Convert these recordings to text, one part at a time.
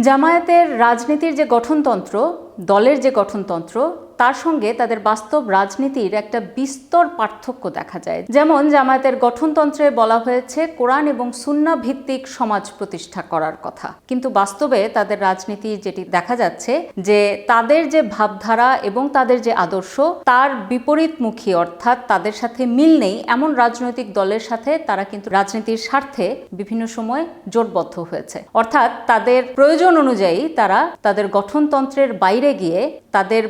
জামায়াতের রাজনীতির যে গঠনতন্ত্র দলের যে গঠনতন্ত্র তার সঙ্গে তাদের বাস্তব রাজনীতির একটা বিস্তর পার্থক্য দেখা যায়। যেমন জামায়াতের গঠনতন্ত্রে বলা হয়েছে, কোরআন এবং সুন্না ভিত্তিক সমাজ প্রতিষ্ঠা করার কথা। কিন্তু বাস্তবে তাদের রাজনীতি যেটি দেখা যাচ্ছে, যে তাদের যে ভাবধারা এবং তাদের যে আদর্শ, তার বিপরীতমুখী অর্থাৎ তাদের সাথে মিল নেই এমন রাজনৈতিক দলের সাথে তারা কিন্তু রাজনীতির স্বার্থে বিভিন্ন সময় জোটবদ্ধ হয়েছে। অর্থাৎ তাদের প্রয়োজন অনুযায়ী তারা তাদের গঠনতন্ত্রের বাইরে গিয়ে তাদের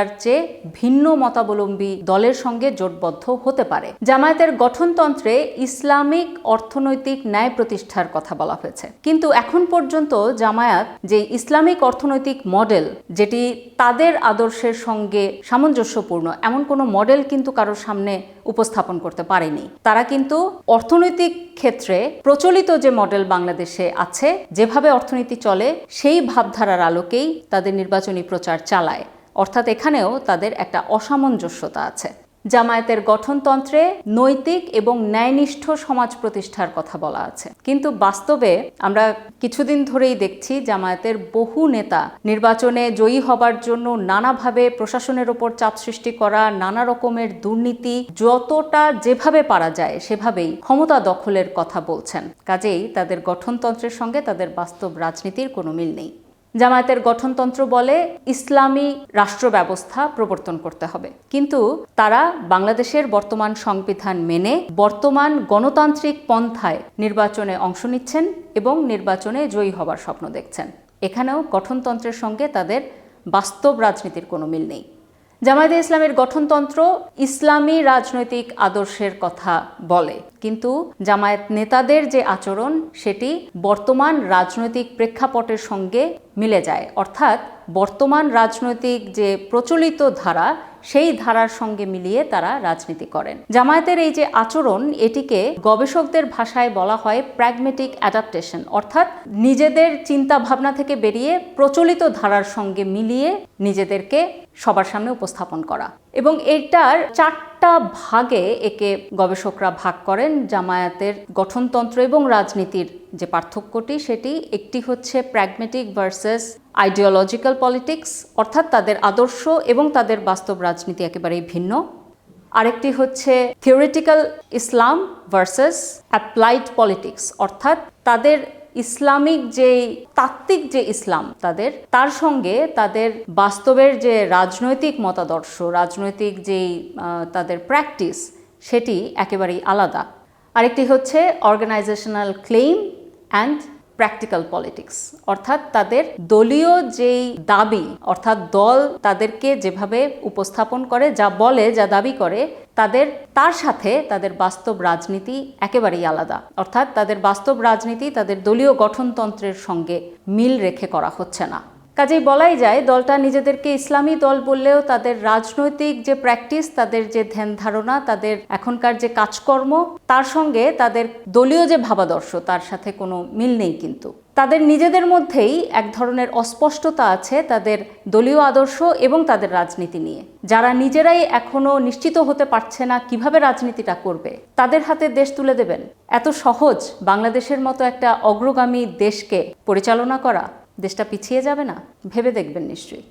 ভাবধারার চেয়ে ভিন্ন মতাবলম্বী দলের সঙ্গে জোটবদ্ধ হতে পারে। জামায়াতের গঠনতন্ত্রে ইসলামিক অর্থনৈতিক ন্যায় প্রতিষ্ঠার কথা বলা হয়েছে। কিন্তু এখন পর্যন্ত জামায়াত যে ইসলামিক অর্থনৈতিক মডেল, যেটি তাদের আদর্শের সঙ্গে সামঞ্জস্যপূর্ণ, এমন কোনো মডেল কিন্তু কারোর সামনে উপস্থাপন করতে পারেনি। তারা কিন্তু অর্থনৈতিক ক্ষেত্রে প্রচলিত যে মডেল বাংলাদেশে আছে, যেভাবে অর্থনীতি চলে, সেই ভাবধারার আলোকেই তাদের নির্বাচনী প্রচার চালায়। অর্থাৎ এখানেও তাদের একটা অসামঞ্জস্যতা আছে। জামায়াতের গঠনতন্ত্রে নৈতিক এবং ন্যায়নিষ্ঠ সমাজ প্রতিষ্ঠার কথা বলা আছে। কিন্তু বাস্তবে আমরা কিছুদিন ধরেই দেখছি জামায়াতের বহু নেতা নির্বাচনে জয়ী হবার জন্য নানাভাবে প্রশাসনের ওপর চাপ সৃষ্টি করা, নানা রকমের দুর্নীতি, যতটা যেভাবে পারা যায় সেভাবেই ক্ষমতা দখলের কথা বলছেন। কাজেই তাদের গঠনতন্ত্রের সঙ্গে তাদের বাস্তব রাজনীতির কোনো মিল নেই। জামায়াতের গঠনতন্ত্র বলে ইসলামী রাষ্ট্র ব্যবস্থা প্রবর্তন করতে হবে। কিন্তু তারা বাংলাদেশের বর্তমান সংবিধান মেনে বর্তমান গণতান্ত্রিক পন্থায় নির্বাচনে অংশ নিচ্ছেন এবং নির্বাচনে জয়ী হবার স্বপ্ন দেখছেন। এখানেও গঠনতন্ত্রের সঙ্গে তাদের বাস্তব রাজনীতির কোনো মিল নেই। জামায়াতে ইসলামের গঠনতন্ত্র ইসলামী রাজনৈতিক আদর্শের কথা বলে। কিন্তু জামায়াত নেতাদের যে আচরণ, সেটি বর্তমান রাজনৈতিক প্রেক্ষাপটের সঙ্গে মিলে যায়। অর্থাৎ বর্তমান রাজনৈতিক যে প্রচলিত ধারা সেই ধারার সঙ্গে মিলিয়ে তারা রাজনীতি করেন। জামায়াতের এই যে আচরণ, এটিকে গবেষকদের ভাষায় বলা হয় প্র্যাগমেটিক অ্যাডাপ্টেশন অর্থাৎ নিজেদের চিন্তা ভাবনা থেকে বেরিয়ে প্রচলিত ধারার সঙ্গে মিলিয়ে নিজেদেরকে সবার সামনে উপস্থাপন করা। এবং এটার চারটা ভাগে একে গবেষকরা ভাগ করেন। জামায়াতের গঠনতন্ত্র এবং রাজনীতির যে পার্থক্যটি, সেটি একটি হচ্ছে প্র্যাগমেটিক ভার্সেস আইডিওলজিক্যাল পলিটিক্স অর্থাৎ তাদের আদর্শ এবং তাদের বাস্তব রাজনীতি একেবারেই ভিন্ন। আরেকটি হচ্ছে থিওরিটিক্যাল ইসলাম ভার্সেস অ্যাপ্লাইড পলিটিক্স অর্থাৎ তাদের ইসলামিক যে তাত্ত্বিক যে ইসলাম তাদের, তার সঙ্গে তাদের বাস্তবের যে রাজনৈতিক মতাদর্শ, রাজনৈতিক যেই তাদের প্র্যাকটিস সেটি একেবারেই আলাদা। আরেকটি হচ্ছে organisational claim and practical politics অর্থাৎ তাদের দলীয় যেই দাবি, অর্থাৎ দল তাদেরকে যেভাবে উপস্থাপন করে, যা বলে, যা দাবি করে, তাদের, তার সাথে তাদের বাস্তব রাজনীতি একেবারেই আলাদা। অর্থাৎ তাদের বাস্তব রাজনীতি তাদের দলীয় গঠনতন্ত্রের সঙ্গে মিল রেখে করা হচ্ছে না। কাজেই বলাই যায়, দলটা নিজেদেরকে ইসলামী দল বললেও তাদের রাজনৈতিক যে প্র্যাকটিস তাদের যে ধ্যান ধারণা, তাদের এখনকার যে কাজকর্ম, তার সঙ্গে তাদের দলীয় যে ভাবাদর্শ, তার সাথে কোনো মিল নেই কিন্তু। তাদের নিজেদের মধ্যেই এক ধরনের অস্পষ্টতা আছে তাদের দলীয় আদর্শ এবং তাদের রাজনীতি নিয়ে। যারা নিজেরাই এখনও নিশ্চিত হতে পারছে না কীভাবে রাজনীতিটা করবে, তাদের হাতে দেশ তুলে দেবেন। এত সহজ বাংলাদেশের মতো একটা অগ্রগামী দেশকে পরিচালনা করা দেশটা পিছিয়ে যাবে না? ভেবে দেখবেন নিশ্চয়ই।